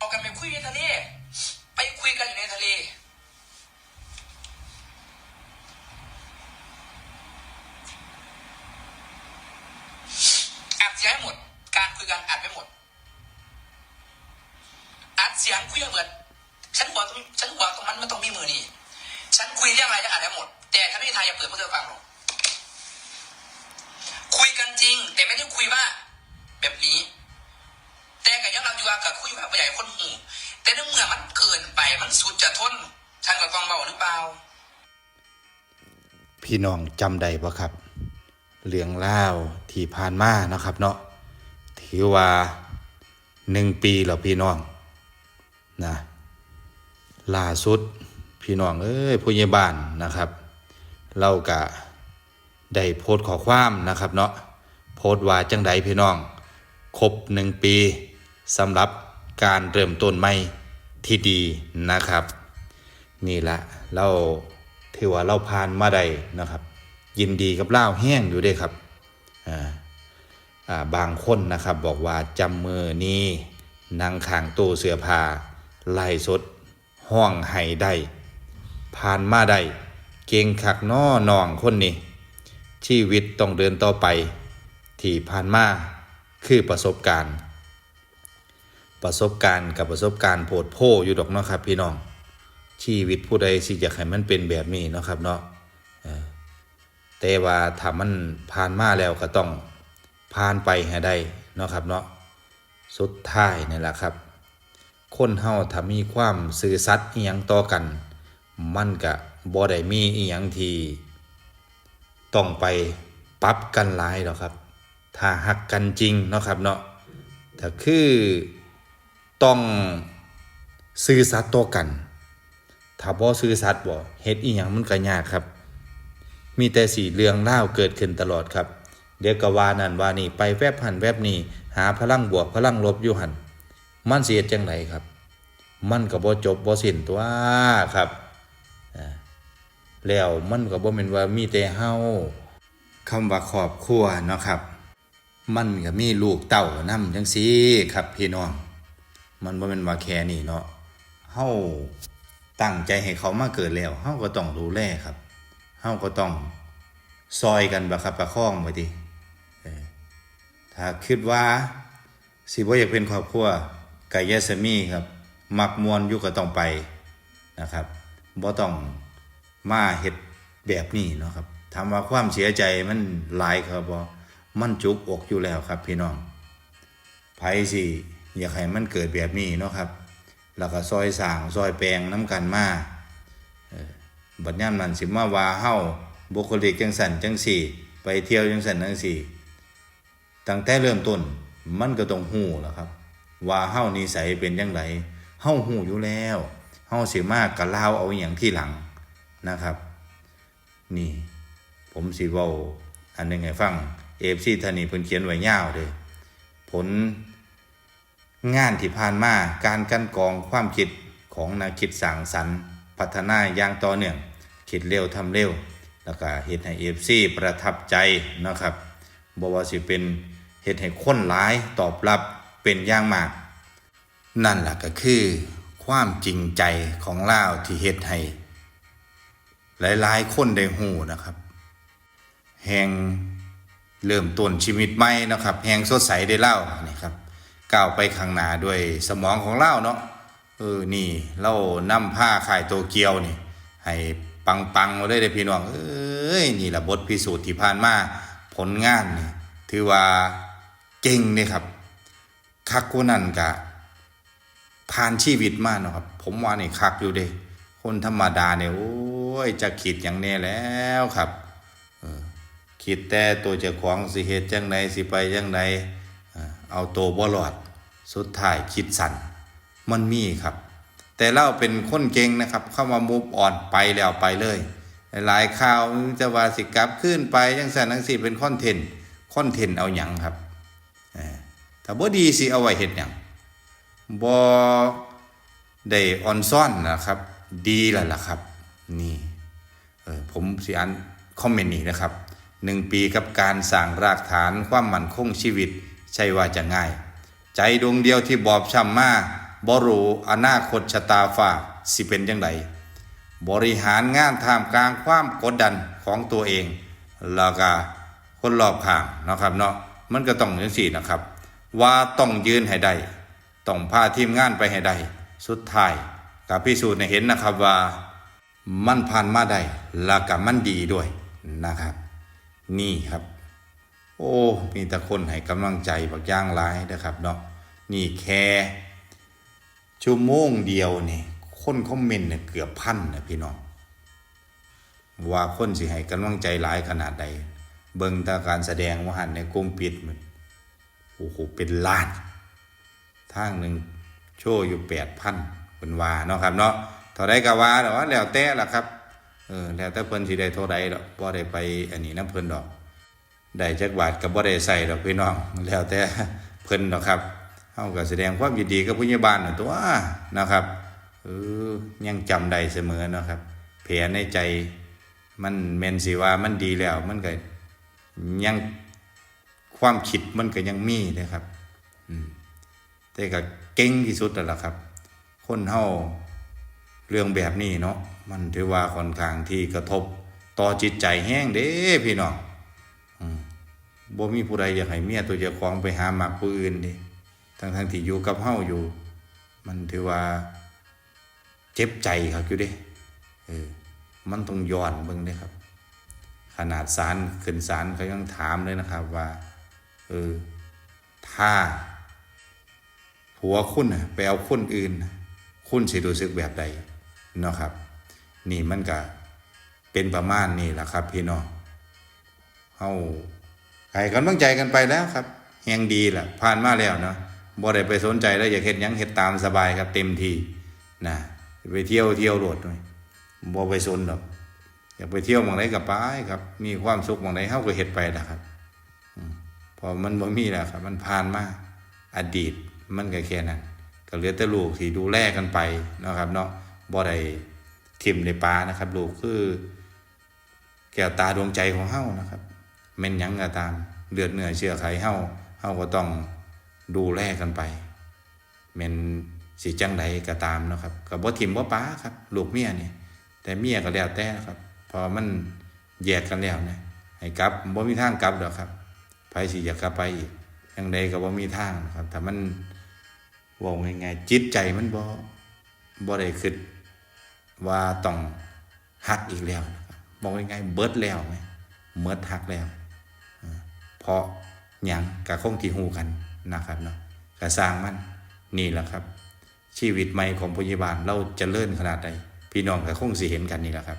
เอากันไปคุยในทะเล ไปคุยกันอยู่ในทะเล อัดเสียงให้หมด การคุยกันอัดไม่หมด อัดเสียงคุยให้หมดฉันหัวตรงฉันหัวตรงมันมันต้องมีมือนี่ ฉันคุยเรื่องอะไรจะอ่านได้หมด แต่ฉันไม่มีทางจะเปิดเพื่อเธอฟังหรอก คุยกันจริง แต่ไม่ได้คุยว่าแบบนี้ กับยังเราอยู่ว่ากับคุยแบบผู้ใหญ่คนหูแต่เนื่องเมื่อมันเกินไปมันสุดจะทนฉันกับกองเบาหรือเปล่า พี่น้องจำได้ปะครับเรื่องเล่าวที่ผ่านมานะครับ เนาะถือว่าหนึ่งปีแล้วพี่น้องนะล่าสุดพี่น้องเอ้ยผู้ใหญ่บ้านนะครับ เรากะได้โพสต์ขอความนะครับ เนาะโพสต์ว่าจังใดพี่น้อง ครบหนึ่งปี สำหรับการเริ่มต้นใหม่ที่ดีนะครับ นี่ละเราถือว่าเราผ่านมาได้นะครับ ยินดีกับเล่าแห้งอยู่ด้วยครับอ่าบางคนนะครับบอกว่าจำมือนี้นางขางตู้เสื้อผ้าไล่สด ห้องไห้ได้ผ่านมาได้เก่งขักน้อนองคนนี้ชีวิตต้องเดินต่อไป ที่ผ่านมาคือประสบการณ์ ประสบการณ์กับประสบการณ์โพดโพอยู่ดอกเนาะครับพี่น้องชีวิตผู้ใดสิอยากให้มันเป็นแบบนี้เนาะครับเนาะเออแต่ว่าถ้ามันผ่านมาแล้วก็ต้องผ่านไปให้ได้เนาะครับเนาะสุดท้ายนี่แหละครับ คนเฮาถ้ามีความซื่อสัตย์อีหยังต่อกัน มันก็บ่ได้มีอีหยังที่ต้องไปปรับกันหลายหรอกครับ ถ้าหักกันจริงเนาะครับเนาะถ้าคือ ต้องซื่อสัตย์ต่อกัน ถ้าบ่ซื่อสัตย์บ่เฮ็ดอีหยังมันก็ยากครับ มีแต่สีเรื่องเล่าเกิดขึ้นตลอดครับ เดี๋ยวก็ว่านั่นว่านี่ไปแวบหันแวบนี้หาพลังบวกพลังลบอยู่หันมันสิเฮ็ดจังไดครับ มันก็บ่จบบ่สิ้นตัวครับอ่าแล้วมันก็บ่แม่นว่ามีแต่เฮาคำว่าครอบครัวเนาะครับ มันก็มีลูกเต้านำจังซี่ครับพี่น้อง มันบ่แม่นว่าแค่นี้เนาะเฮาตั้งใจให้เขามาเกิดแล้วเฮาก็ต้องดูแลครับเฮาก็ต้องซอยกันประคับประคองไว้ติถ้าคิดว่าสิบ่อยากเป็นครอบครัวกายสมีครับ มักมวนอยู่ก็ต้องไปนะครับบ่ต้องมาเฮ็ดแบบนี้เนาะครับถามว่าความเสียใจมันหลายครับบ่มันจุกอกอยู่แล้วครับพี่น้องไผสิ อยากให้มันเกิดแบบนี้เนาะครับ แล้วก็ซอยสร้างซอยแปลงน้ำกันมาบัดย่ามนั้นสิมาว่าเฮาบุคลิกจังสันจังสี่ ไปเที่ยวจังสันจังสี่ ตั้งแต่เริ่มต้นมันก็ต้องฮู้แล้วครับ ว่าเฮานิสัยเป็นจังไดเฮาฮู้อยู่แล้วเฮาสิมากกะเล่าเอาอย่างที่หลังนะครับ นี่ ผมสิเว้าอันหนึงให้ฟัง AFC ท่านีเพิ่นเขียนไว้ยาวเด้อผล งานที่ผ่านมาการกันกองความคิดของนักคิดสร้างสรรค์ พัฒนาอย่างต่อเนื่องคิดเร็วทำเร็ว แล้วก็เฮ็ดให้ FC ประทับใจนะครับบ่ว่าสิเป็นเฮ็ดให้คนหลายตอบรับเป็นอย่างมาก นั่นล่ะก็คือ ความจริงใจของลาวที่เฮ็ดให้หลายๆ คนได้ฮู้นะครับ แห่งเริ่มต้นชีวิตใหม่นะครับ แห่งสดใสได้เล่านี่ครับ ก้าวไปข้างหน้าด้วยสมองของเล่าเนาะเออนี่เรานำผ้าขายโตเกียวนี่ ให้ปังปังๆมาได้เลยพี่น้องเอ้ยนี่ละบทพิสูจน์ที่ผ่านมาผลงานนี่ถือว่าเก่งนี่ครับคักกูนั่นกะผ่านชีวิตมาเนาะครับ ผมว่านี่คักอยู่เด้คนธรรมดาเนี่ยโอ้ยจะคิดอย่างแน่แล้วครับคิดแต่ตัวเจ้าของสิเหตุจังใดสิไปจังใดเอ่อ เอาโตบ่รอด สุดท้ายคิดสั่นมันมีครับ แต่เราเป็นคนเก่งนะครับ เข้ามามูฟอ่อนไปแล้วไปเลย หลายข่าวจะว่าสิกลับขึ้นไปจังสันจังสิเป็นคอนเทนต์คอนเทนต์เอาหยังครับเอ่อถ้าบ่ดีสิเอาไว้เฮ็ดหยังบ่ได้ออนซ่อนนะครับ ดีแล้วล่ะครับ นี่เออผมสิอ่านคอมเมนต์นี้นะครับหนึ่งปีกับการสร้างรากฐานความมั่นคงชีวิต ใช่ว่าจะง่าย ใจดวงเดียวที่บอบช้ำมาบ่รู้อนาคตชะตาฟ้าสิเป็นจังไดบริหารงานท่ามกลางความกดดันของตัวเอง แล้วก็คนรอบข้างนะครับเนาะมันก็ต้องอย่างสี่นะครับ ว่าต้องยืนให้ได้ต้องพาทีมงานไปให้ได้สุดท้ายกับพิสูจน์เห็นนะครับว่ามันผ่านมาได้แล้วก็มันดีด้วยนะครับ นี่ครับ โอ้ มีแต่คนให้กำลังใจบักย่างหลายนะครับเนาะนี่แค่ชั่วโมงเดียวนี่คนคอมเมนต์เนี่ยเกือบพันนะพี่น้องว่าคนสิให้กำลังใจหลายขนาดใด เบิ่งตาการแสดงว่าหันในกลุ่มปิดมันโอ้โหเป็นล้านทางหนึ่งโชว์อยู่แปดพันเป็นว่าเนาะครับเนาะเท่าใดก็ว่าแต่ว่าแล้วแต่ละครับเออแล้วแต่เพิ่นสิได้เท่าใดดอกบ่ได้ไปอันนี้น้ำเพิ่นดอก ได้จักบาทก็บ่ได้ใส่ดอกพี่น้องแล้วแต่เพิ่นดอกครับเฮาก็แสดงความยินดีกับผู้ใหญ่บ้านนะตัวนะครับเออยังจำได้เสมอเนาะครับ แผลในใจมันแม่นสิว่ามันดีแล้วมันก็ยังความคิดมันก็ยังมีนะครับแต่ก็เก่งที่สุดแล้วล่ะครับ คนเฮาเรื่องแบบนี้เนาะมันถือว่าค่อนข้างที่กระทบต่อจิตใจแห้งเด้พี่น้อง บ่มีผู้ใดอยากให้เมียตัวเจ้าของไปหามักผู้อื่นดิทั้งทั้งๆที่อยู่กับเฮาอยู่ มันถือว่าเจ็บใจครับอยู่เด้เออมันต้องย้อนเบิ่งเด้ครับ ขนาดศาลขึ้นศาลเขายังถามเลยนะครับว่าเออถ้าผัวคุณน่ะไปเอาคนอื่น คุณสิรู้สึกแบบใดเนาะครับ นี่มันก็เป็นประมาณนี้แหละครับพี่น้องเฮา ให้กำลังใจกันไปแล้วครับแหงดีแหละผ่านมาแล้วเนาะบ่ได้ไปสนใจแล้วอยากเฮ็ดยังเฮ็ดตามสบายครับเต็มทีนะไปเที่ยวเที่ยวโลดหน่อยบ่ไปสนดอกอยากไปเที่ยวมองไหนก็ไปครับ มีความสุขมองไหนเฮาก็เฮ็ดไปนะครับพอมันบ่มีแล้วครับ มันผ่านมาอดีตมันก็แค่นั้นก็เหลือแต่ลูกที่ดูแลกันไปเนาะครับ เนาะบ่ได้ทิมในปลานะครับ ลูกคือ แก้วตาดวงใจของเฮ้านะครับ แม่นยังก็ตาม เลือดเนื้อเชื้อไขเฮาเฮาก็ต้องดูแลกันไปแม่นสิจังใดก็ตามนะครับก็บ่ทิมบ่ป้าครับ ลูกเมียนี่แต่เมียก็แล้วแต่นะครับ พอมันแยกกันแล้วนะให้กลับบ่มีทางกลับดอกครับไผสิอยากกลับไปอีกจังใดก็บ่มีทางนะครับถ้ามันว่าง่ายๆจิตใจมันบ่บ่ได้คิดว่าต้องหักอีกแล้วบอกง่ายๆเบิดแล้วไหมเมิดหักแล้ว ราะหยังก็คงที่หูกันนะครับเนาะก็สร้างมันนี่แหละครับ ชีวิตใหม่ของพยาบาลเราจะเลื่อนขนาดใดพี่น้องกับคงสิเห็นกันนี่แหละครับ